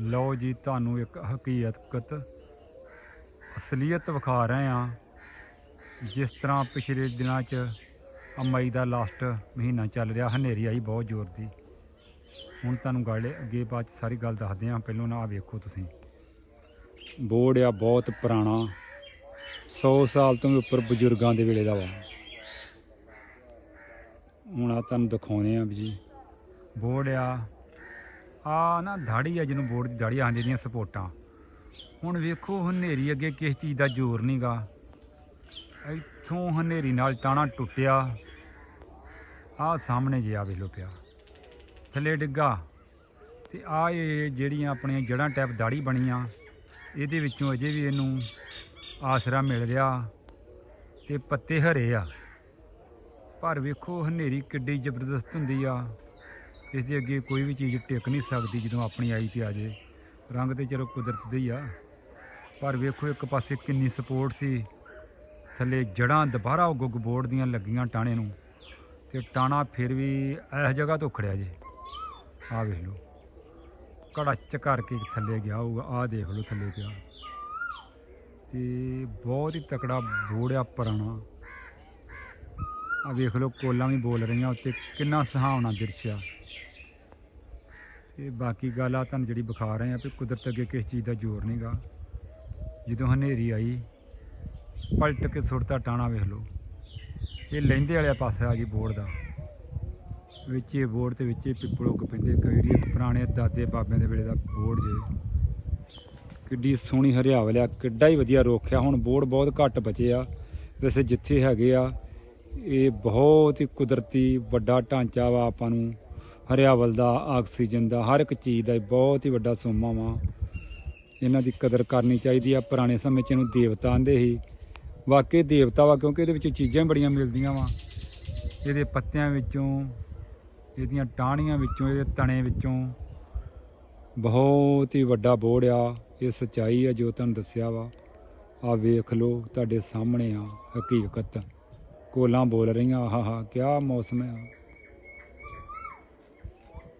ਲਓ ਜੀ, ਤੁਹਾਨੂੰ ਇੱਕ ਹਕੀਕਤ, ਅਸਲੀਅਤ ਵਿਖਾ ਰਹੇ ਆ ਜਿਸ ਤਰ੍ਹਾਂ ਪਿਛਲੇ ਦਿਨਾਂ 'ਚ ਮਈ ਦਾ ਲਾਸਟ ਮਹੀਨਾ ਚੱਲ ਰਿਹਾ, ਹਨੇਰੀ ਆਈ ਬਹੁਤ ਜ਼ੋਰ ਦੀ। ਹੁਣ ਤੁਹਾਨੂੰ ਗੱਲ ਅੱਗੇ ਬਾਅਦ 'ਚ ਸਾਰੀ ਗੱਲ ਦੱਸਦੇ ਆ ਪਹਿਲਾਂ ਨਾ ਆ ਵੇਖੋ ਤੁਸੀਂ। ਬੋਰਡ ਆ ਬਹੁਤ ਪੁਰਾਣਾ 100 ਸਾਲ ਤੋਂ ਵੀ ਉੱਪਰ ਬਜ਼ੁਰਗਾਂ ਦੇ ਵੇਲੇ ਦਾ ਵਾ। ਹੁਣ ਆ ਤੁਹਾਨੂੰ ਦਿਖਾਉਣੇ ਆ ਵੀ ਜੀ। ਬੋਰਡ ਆ ਆ ਨਾ ਦਾੜੀ ਆ ਜਿਹਨੂੰ ਬੋਰਡ ਦੀ ਦਾੜੀ ਆਂਦੀ ਦੀਆਂ ਸਪੋਰਟਾਂ। ਹੁਣ ਵੇਖੋ ਹਨੇਰੀ ਅੱਗੇ ਕਿਸ ਚੀਜ਼ ਦਾ ਜ਼ੋਰ ਨਹੀਂਗਾ ਇੱਥੋਂ ਹਨੇਰੀ ਨਾਲ ਟਾਣਾ ਟੁੱਟਿਆ। ਆ ਸਾਹਮਣੇ ਜਿਆ ਵੇਲੋ ਪਿਆ। ਥੱਲੇ ਡਿੱਗਾ। ਤੇ ਆ ਇਹ ਜਿਹੜੀਆਂ ਆਪਣੀਆਂ ਜੜਾਂ ਟੈਪ ਦਾੜੀ ਬਣੀਆਂ, ਇਹਦੇ ਵਿੱਚੋਂ ਅਜੇ ਵੀ ਇਹਨੂੰ ਆਸਰਾ ਮਿਲ ਰਿਹਾ। ਤੇ ਪੱਤੇ ਹਰੇ ਆ। ਪਰ ਵੇਖੋ ਹਨੇਰੀ ਕਿੱਡੀ ਜ਼ਬਰਦਸਤ ਹੁੰਦੀ ਆ। ਇਸ ਦੇ ਅੱਗੇ ਕੋਈ ਵੀ ਚੀਜ਼ ਟਿਕ ਨਹੀਂ ਸਕਦੀ ਜਦੋਂ ਆਪਣੀ ਆਈ ਤੇ ਆ ਜੇ ਰੰਗ ਤੇ ਚਲੋ ਕੁਦਰਤ ਦੇ ਹੀ ਆ। ਪਰ ਵੇਖੋ ਇੱਕ ਪਾਸੇ ਕਿੰਨੀ ਸਪੋਰਟ ਸੀ। ਥੱਲੇ ਜੜਾਂ ਦੁਬਾਰਾ ਉਹ ਗੁੱਗ ਬੋਰਡ ਦੀਆਂ ਲੱਗੀਆਂ ਟਾਣੇ ਨੂੰ ਤੇ ਟਾਣਾ ਫਿਰ ਵੀ ਇਸ ਜਗ੍ਹਾ ਤੋਂ ਖੜਿਆ ਜੇ। ਆ ਵੇਖ ਲਓ। ਕੜਾਚ ਕਰਕੇ ਥੱਲੇ ਗਿਆ ਹੋਊਗਾ ਆ ਦੇਖ ਲਓ ਥੱਲੇ ਗਿਆ ਤੇ ਬਹੁਤ ਹੀ ਤਕੜਾ ਬੋਰਡ ਆ ਪੁਰਾਣਾ। ਆ ਵੇਖ ਲਓ, ਕੋਲਾਂ ਵੀ ਬੋਲ ਰਹੀਆਂ, ਉੱਤੇ ਕਿੰਨਾ ਸੁਹਾਵਣਾ ਦ੍ਰਿਸ਼ ਆ। ਇਹ ਬਾਕੀ ਗੱਲ ਆ ਤੁਹਾਨੂੰ ਜਿਹੜੀ ਵਿਖਾ ਰਹੇ ਆ ਵੀ ਕੁਦਰਤ ਅੱਗੇ ਕਿਸ ਚੀਜ਼ ਦਾ ਜ਼ੋਰ ਨਹੀਂਗਾ ਜਦੋਂ ਹਨੇਰੀ ਆਈ, ਪਲਟ ਕੇ ਸੁੱਟਤਾ ਟਾਣਾ ਵੇਖ ਲਓ। ਇਹ ਲਹਿੰਦੇ ਵਾਲੇ ਪਾਸੇ ਆ ਗਈ ਬੋਰਡ ਦਾ। ਵਿੱਚ ਇਹ ਬੋਰਡ ਤੇ ਵਿੱਚ ਇਹ ਪਿੱਪਲ ਪੈਂਦੇ। ਕਈ ਪੁਰਾਣੇ ਦਾਦੇ ਬਾਬਿਆਂ ਦੇ ਵੇਲੇ ਦਾ ਬੋਰਡ ਜੇ। ਕਿੱਡੀ ਸੋਹਣੀ ਹਰਿਆਵਲ ਆ, ਕਿੱਡਾ ਹੀ ਵਧੀਆ ਰੋਖਿਆ ਹੁਣ ਬੋਰਡ ਬਹੁਤ ਘੱਟ ਬਚੇ ਆ। ਵੈਸੇ ਜਿੱਥੇ ਹੈਗੇ ਆ, ਇਹ ਬਹੁਤ ਹੀ ਕੁਦਰਤੀ ਵੱਡਾ ਢਾਂਚਾ ਵਾ ਆਪਾਂ ਨੂੰ। ਹਰਿਆਵਲ ਦਾ, ਆਕਸੀਜਨ ਦਾ, ਹਰ ਇੱਕ ਚੀਜ਼ ਦਾ ਬਹੁਤ ਹੀ ਵੱਡਾ ਸੋਮਾ ਵਾ। ਇਹਨਾਂ ਦੀ ਕਦਰ ਕਰਨੀ ਚਾਹੀਦੀ ਆ, ਪੁਰਾਣੇ ਸਮੇਂ 'ਚ ਇਹਨੂੰ ਦੇਵਤਾ ਆਂਦੇ ਸੀ। ਵਾਕਈ ਦੇਵਤਾ ਵਾ, ਕਿਉਂਕਿ ਇਹਦੇ ਵਿੱਚ ਚੀਜ਼ਾਂ ਬੜੀਆਂ ਮਿਲਦੀਆਂ ਵਾ। ਇਹਦੇ ਪੱਤਿਆਂ ਵਿੱਚੋਂ, ਇਹਦੀਆਂ ਟਾਹਣੀਆਂ ਵਿੱਚੋਂ, ਇਹਦੇ ਤਣੇ ਵਿੱਚੋਂ ਬਹੁਤ ਹੀ ਵੱਡਾ ਬੋੜ ਆ। ਇਹ ਸਚਾਈ ਆ ਜੋ ਤੁਹਾਨੂੰ ਦੱਸਿਆ ਵਾ। ਆ ਵੇਖ ਲਓ, ਤੁਹਾਡੇ ਸਾਹਮਣੇ ਆ ਹਕੀਕਤ। ਕੋਲਾਂ ਬੋਲ ਰਹੀਆਂ, ਆਹਾ ਹਾ ਕਿਆ ਮੌਸਮ ਆ।